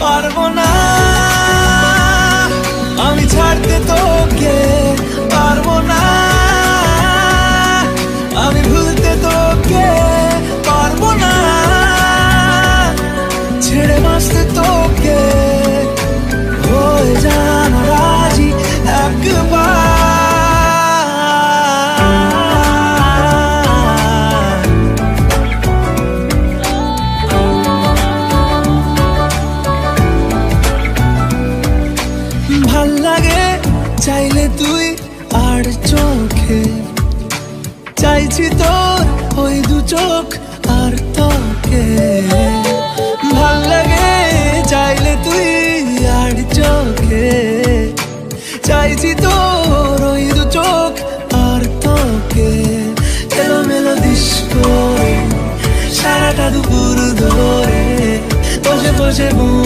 পারব না। আমি ছাড়তে তোকে ভালো লাগে, চাইলে তুই আর চোখে। চাইছি তোর ওই দু চোখ আর তোকে ভালো লাগে, চাইলে তুই আর চোখে। চাইছি তোর ওই দু চোখ আর তোকে এলো মেলো ডিস্কো সারাটা দুপুর ধরে বসে বসে মন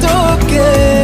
toque.